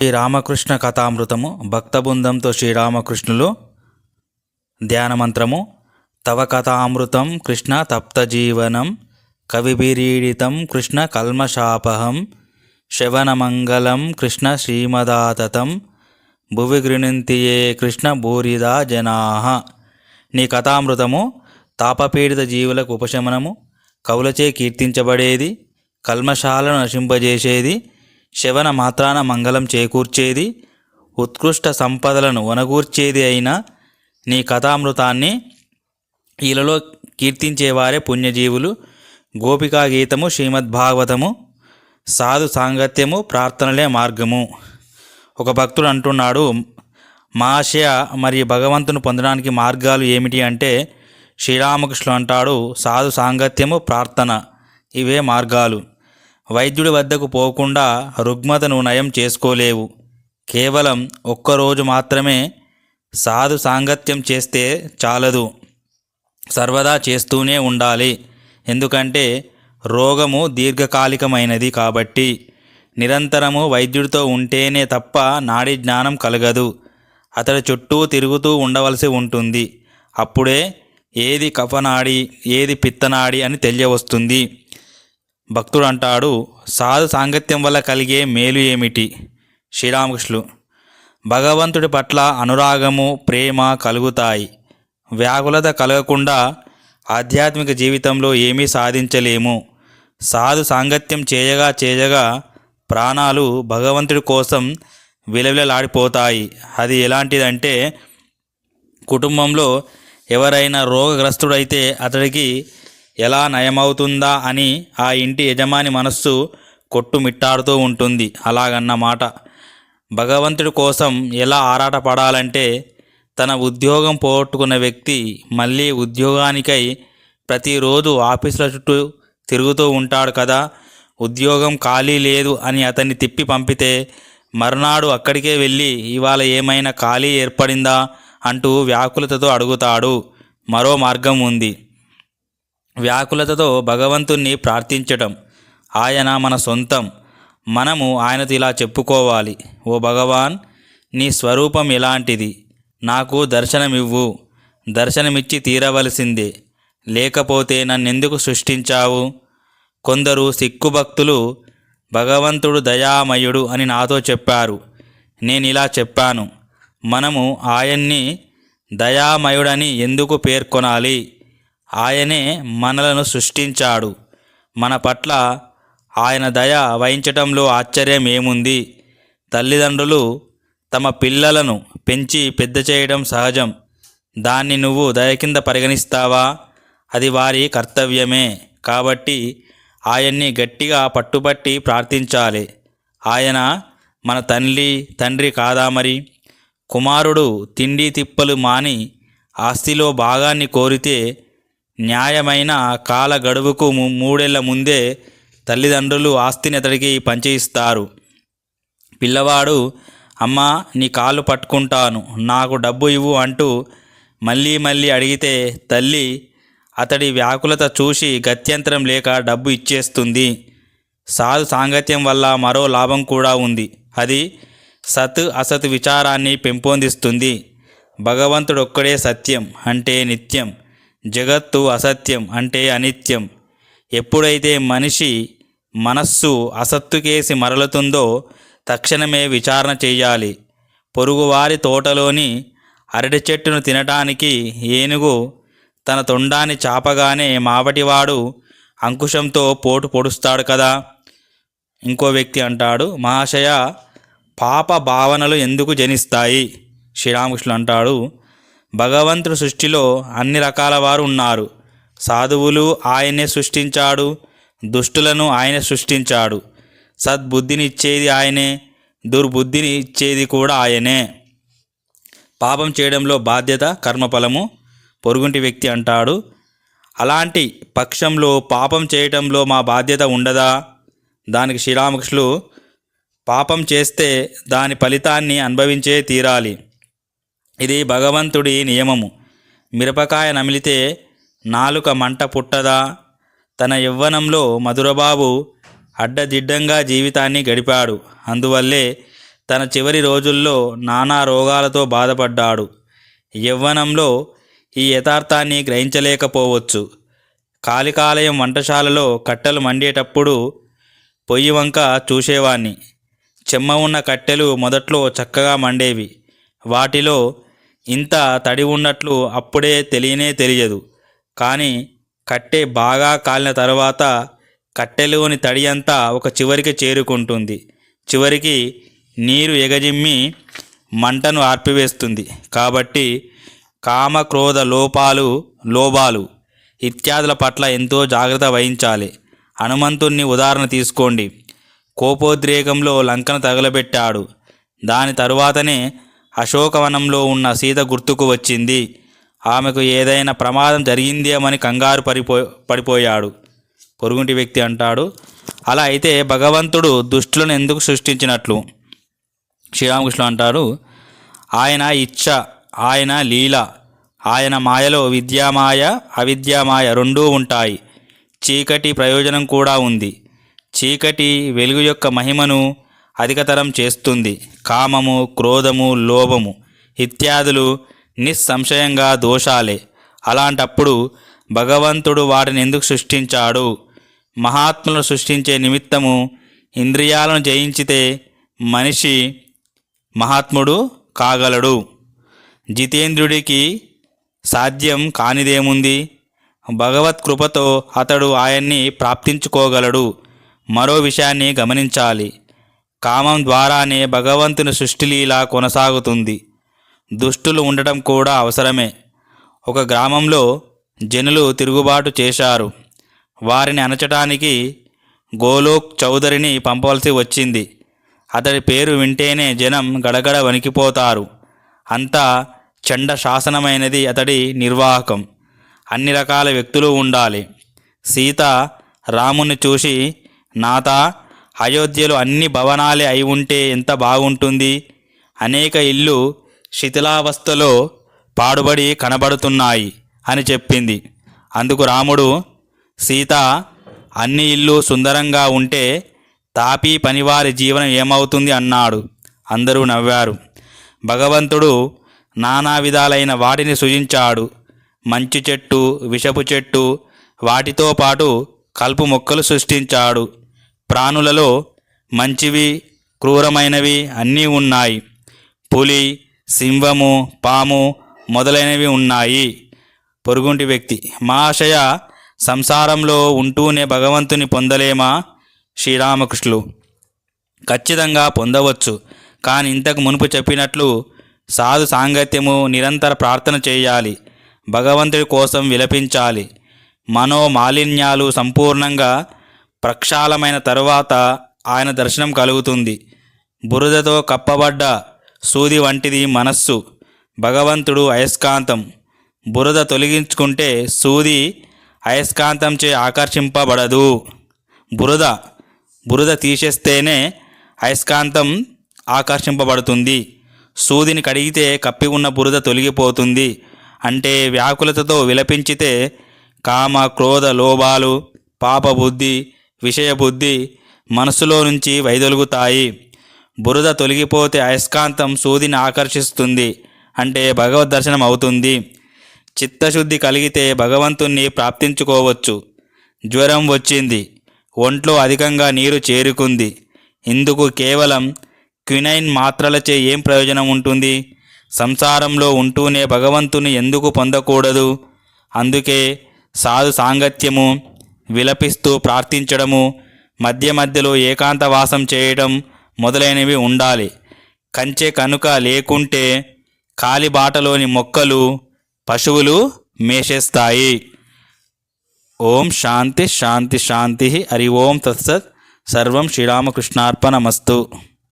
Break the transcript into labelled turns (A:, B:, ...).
A: శ్రీరామకృష్ణ కథామృతము భక్తబృందంతో శ్రీరామకృష్ణులు ధ్యానమంత్రము తవ కథామృతం కృష్ణ తప్తజీవనం కవిభిరీడితం కృష్ణ కల్మషాపహం శవనమంగళం కృష్ణ శ్రీమదాతతం భువి గృణంతియే కృష్ణ భూరిదా జనాహ నీ కథామృతము తాపపీడిత జీవులకు ఉపశమనము కవులచే కీర్తించబడేది కల్మషాలను నశింపజేసేది శవన మాత్రాన మంగళం చేకూర్చేది ఉత్కృష్ట సంపదలను వనగూర్చేది అయిన నీ కథామృతాన్ని ఈలలో కీర్తించేవారే పుణ్యజీవులు. గోపికా గీతము శ్రీమద్భాగవతము సాధు సాంగత్యము ప్రార్థనలే మార్గము. ఒక భక్తుడు అంటున్నాడు మహాశయ మరియు భగవంతుని పొందడానికి మార్గాలు ఏమిటి అంటే శ్రీరామకృష్ణుడు అంటాడు సాధు సాంగత్యము ప్రార్థన ఇవే మార్గాలు. వైద్యుడి వద్దకు పోకుండా రుగ్మతను నయం చేసుకోలేవు. కేవలం ఒక్కరోజు మాత్రమే సాధు సాంగత్యం చేస్తే చాలదు. సర్వదా చేస్తూనే ఉండాలి. ఎందుకంటే రోగము దీర్ఘకాలికమైనది కాబట్టి నిరంతరము వైద్యుడితో ఉంటేనే తప్ప నాడి జ్ఞానం కలగదు. అతడి చుట్టూ తిరుగుతూ ఉండవలసి ఉంటుంది. అప్పుడే ఏది కఫనాడి ఏది పిత్తనాడి అని తెలియవస్తుంది. భక్తుడు అంటాడు సాధు సాంగత్యం వల్ల కలిగే మేలు ఏమిటి శ్రీరామకృష్ణులు భగవంతుడి పట్ల అనురాగము ప్రేమ కలుగుతాయి. వ్యాకులత కలగకుండా ఆధ్యాత్మిక జీవితంలో ఏమీ సాధించలేము. సాధు సాంగత్యం చేయగా చేయగా ప్రాణాలు భగవంతుడి కోసం విలవిలలాడిపోతాయి. అది ఎలాంటిదంటే కుటుంబంలో ఎవరైనా రోగగ్రస్తుడైతే అతడికి ఎలా నయమవుతుందా అని ఆ ఇంటి యజమాని మనస్సు కొట్టుమిట్టాడుతూ ఉంటుంది. అలాగన్నమాట. భగవంతుడి కోసం ఎలా ఆరాటపడాలంటే తన ఉద్యోగం పోగొట్టుకున్న వ్యక్తి మళ్ళీ ఉద్యోగానికై ప్రతిరోజు ఆఫీసుల చుట్టూ తిరుగుతూ ఉంటాడు కదా. ఉద్యోగం ఖాళీ లేదు అని అతన్ని తిప్పి పంపితే మర్నాడు అక్కడికే వెళ్ళి ఇవాళ ఏమైనా ఖాళీ ఏర్పడిందా అంటూ వ్యాకులతతో అడుగుతాడు. మరో మార్గం ఉంది. వ్యాకులతతో భగవంతుణ్ణి ప్రార్థించటం ఆయన మన సొంతం. మనము ఆయనతో ఇలా చెప్పుకోవాలి. ఓ భగవాన్ నీ స్వరూపం ఎలాంటిది నాకు దర్శనమివ్వు. దర్శనమిచ్చి తీరవలసిందే. లేకపోతే నన్నెందుకు సృష్టించావు? కొందరు సిక్కు భక్తులు భగవంతుడు దయామయుడు అని నాతో చెప్పారు. నేను ఇలా చెప్పాను. మనము ఆయన్ని దయామయుడని ఎందుకు పేర్కొనాలి? ఆయనే మనలను సృష్టించాడు. మన పట్ల ఆయన దయ వహించటంలో ఆశ్చర్యం ఏముంది? తల్లిదండ్రులు తమ పిల్లలను పెంచి పెద్ద చేయడం సహజం. దాన్ని నువ్వు దయ కింద పరిగణిస్తావా? అది వారి కర్తవ్యమే. కాబట్టి ఆయన్ని గట్టిగా పట్టుబట్టి ప్రార్థించాలి. ఆయన మన తల్లి తండ్రి కాదా మరి? కుమారుడు తిండి తిప్పలు మాని ఆస్తిలో భాగాన్ని కోరితే న్యాయమైన కాల గడువుకు ము- మూడేళ్ళ ముందే తల్లిదండ్రులు ఆస్తిని అతడికి పంచిస్తారు పిల్లవాడు అమ్మా నీ కాళ్ళు పట్టుకుంటాను నాకు డబ్బు ఇవ్వు అంటూ మళ్ళీ మళ్ళీ అడిగితే తల్లి అతడి వ్యాకులత చూసి గత్యంతరం లేక డబ్బు ఇచ్చేస్తుంది. సాధు సాంగత్యం వల్ల మరో లాభం కూడా ఉంది. అది సత్ అసత్ విచారాన్ని పెంపొందిస్తుంది. భగవంతుడు ఒక్కడే సత్యం అంటే నిత్యం. జగత్తు అసత్యం అంటే అనిత్యం. ఎప్పుడైతే మనిషి మనస్సు అసత్తుకేసి మరలుతుందో తక్షణమే విచారణ చేయాలి. పొరుగువారి తోటలోని అరటి చెట్టును తినటానికి ఏనుగు తన తొండాన్ని చాపగానే మావటివాడు అంకుశంతో పోటు పొడుస్తాడు కదా. ఇంకో వ్యక్తి అంటాడు మహాశయ పాప భావనలు ఎందుకు జనిస్తాయి? శ్రీరామకృష్ణుడు అంటాడు భగవంతుడు సృష్టిలో అన్ని రకాల వారు ఉన్నారు. సాధువులు ఆయనే సృష్టించాడు. దుష్టులను ఆయనే సృష్టించాడు. సద్బుద్ధిని ఇచ్చేది ఆయనే దుర్బుద్ధిని ఇచ్చేది కూడా ఆయనే. పాపం చేయడంలో బాధ్యత కర్మఫలము పొరుగుంటి వ్యక్తి అంటాడు. అలాంటి పక్షంలో పాపం చేయటంలో మా బాధ్యత ఉండదా? దానికి శ్రీరామకృష్ణులు పాపం చేస్తే దాని ఫలితాన్ని అనుభవించే తీరాలి. ఇది భగవంతుడి నియమము. మిరపకాయ నమిలితే నాలుక మంట పుట్టదా? తన యవ్వనంలో మధురబాబు అడ్డదిడ్డంగా జీవితాన్ని గడిపాడు. అందువల్లే తన చివరి రోజుల్లో నానా రోగాలతో బాధపడ్డాడు. యవ్వనంలో ఈ యథార్థాన్ని గ్రహించలేకపోవచ్చు. కాళికాలయం వంటశాలలో కట్టెలు మండేటప్పుడు పొయ్యి వంక చూసేవాణ్ణి. చెమ్మ ఉన్న కట్టెలు మొదట్లో చక్కగా మండేవి. వాటిలో ఇంత తడి ఉన్నట్లు అప్పుడే తెలియనే తెలియదు. కానీ కట్టె బాగా కాలిన తర్వాత కట్టెలోని తడి అంతా ఒక చివరికి చేరుకుంటుంది. చివరికి నీరు ఎగజిమ్మి మంటను ఆర్పివేస్తుంది. కాబట్టి కామ క్రోధ లోపాలు లోభాలు ఇత్యాదుల పట్ల ఎంతో జాగ్రత్త వహించాలి. హనుమంతుణ్ణి ఉదాహరణ తీసుకోండి. కోపోద్రేకంలో లంకను తగలబెట్టాడు. దాని తరువాతనే అశోకవనంలో ఉన్న సీత గుర్తుకు వచ్చింది. ఆమెకు ఏదైనా ప్రమాదం జరిగిందేమని కంగారు పడిపో పడిపోయాడు. పొరుగుంటి వ్యక్తి అంటాడు అలా అయితే భగవంతుడు దుష్టులను ఎందుకు సృష్టించినట్లు? శ్రీరామకృష్ణ అంటారు ఆయన ఇచ్ఛ ఆయన లీల ఆయన మాయలో విద్యామాయ అవిద్యామాయ రెండూ ఉంటాయి. చీకటి ప్రయోజనం కూడా ఉంది. చీకటి వెలుగు యొక్క మహిమను అధికతరం చేస్తుంది. కామము క్రోధము లోభము ఇత్యాదులు నిస్సంశయంగా దోషాలే. అలాంటప్పుడు భగవంతుడు వాటిని ఎందుకు సృష్టించాడు? మహాత్ములను సృష్టించే నిమిత్తము ఇంద్రియాలను జయించితే మనిషి మహాత్ముడు కాగలడు. జితేంద్రుడికి సాధ్యం కానిదేముంది? భగవత్ కృపతో అతడు ఆయన్ని ప్రాప్తించుకోగలడు. మరో విషయాన్ని గమనించాలి. కామం ద్వారానే భగవంతుని సృష్టిలీల కొనసాగుతుంది. దుష్టులు ఉండటం కూడా అవసరమే. ఒక గ్రామంలో జనులు తిరుగుబాటు చేశారు. వారిని అణచటానికి గోలోక్ చౌదరిని పంపవలసి వచ్చింది. అతడి పేరు వింటేనే జనం గడగడ వణికిపోతారు. అంతా చండ శాసనమైనది అతడి నిర్వాహకం. అన్ని రకాల వ్యక్తులు ఉండాలి. సీత రాముని చూసి నాత అయోధ్యలో అన్ని భవనాలే అయి ఉంటే ఎంత బాగుంటుంది? అనేక ఇల్లు శిథిలావస్థలో పాడుబడి కనబడుతున్నాయి అని చెప్పింది. అందుకు రాముడు సీత అన్ని ఇల్లు సుందరంగా ఉంటే తాపీ పనివారి జీవనం ఏమవుతుంది? అన్నాడు. అందరూ నవ్వారు. భగవంతుడు నానా విధాలైన వాటిని సృజించాడు. మంచి చెట్టు విషపు చెట్టు వాటితో పాటు కలుపు మొక్కలు సృష్టించాడు. ప్రాణులలో మంచివి క్రూరమైనవి అన్నీ ఉన్నాయి. పులి సింహము పాము మొదలైనవి ఉన్నాయి. పొరుగుంటి వ్యక్తి మహాశయ సంసారంలో ఉంటూనే భగవంతుని పొందలేమా? శ్రీరామకృష్ణులు. ఖచ్చితంగా పొందవచ్చు కానీ ఇంతకు మునుపు చెప్పినట్లు సాధు సాంగత్యము నిరంతర ప్రార్థన చేయాలి భగవంతుడి కోసం విలపించాలి. మనో మాలిన్యాలు సంపూర్ణంగా ప్రక్షాళమైన తరువాత ఆయన దర్శనం కలుగుతుంది. బురదతో కప్పబడ్డ సూది వంటిది మనస్సు భగవంతుడు అయస్కాంతం. బురద తొలగించుకుంటే సూది అయస్కాంతంచే ఆకర్షింపబడదు. బురద బురద తీసేస్తేనే అయస్కాంతం ఆకర్షింపబడుతుంది. సూదిని కడిగితే కప్పి ఉన్న బురద తొలగిపోతుంది. అంటే వ్యాకులతతో విలపించితే కామ క్రోధ లోభాలు పాపబుద్ధి విషయబుద్ధి మనసులో నుంచి వైదొలుగుతాయి. బురద తొలగిపోతే అయస్కాంతం సూదిని ఆకర్షిస్తుంది అంటే భగవద్ దర్శనం అవుతుంది. చిత్తశుద్ధి కలిగితే భగవంతుణ్ణి ప్రాప్తించుకోవచ్చు. జ్వరం వచ్చింది. ఒంట్లో అధికంగా నీరు చేరుకుంది. ఇందుకు కేవలం క్వినైన్ మాత్రలచే ఏం ప్రయోజనం ఉంటుంది? సంసారంలో ఉంటూనే భగవంతుని ఎందుకు పొందకూడదు? అందుకే సాధు సాంగత్యము విలపిస్తూ ప్రార్థించడము మధ్య మధ్యలో ఏకాంతవాసం చేయడం మొదలైనవి ఉండాలి. కంచె కనుక లేకుంటే కాలిబాటలోని మొక్కలు పశువులు మేషేస్తాయి. ఓం శాంతి శాంతి శాంతి హరి ఓం తత్సత్. సర్వం శ్రీరామకృష్ణార్పణమస్తు.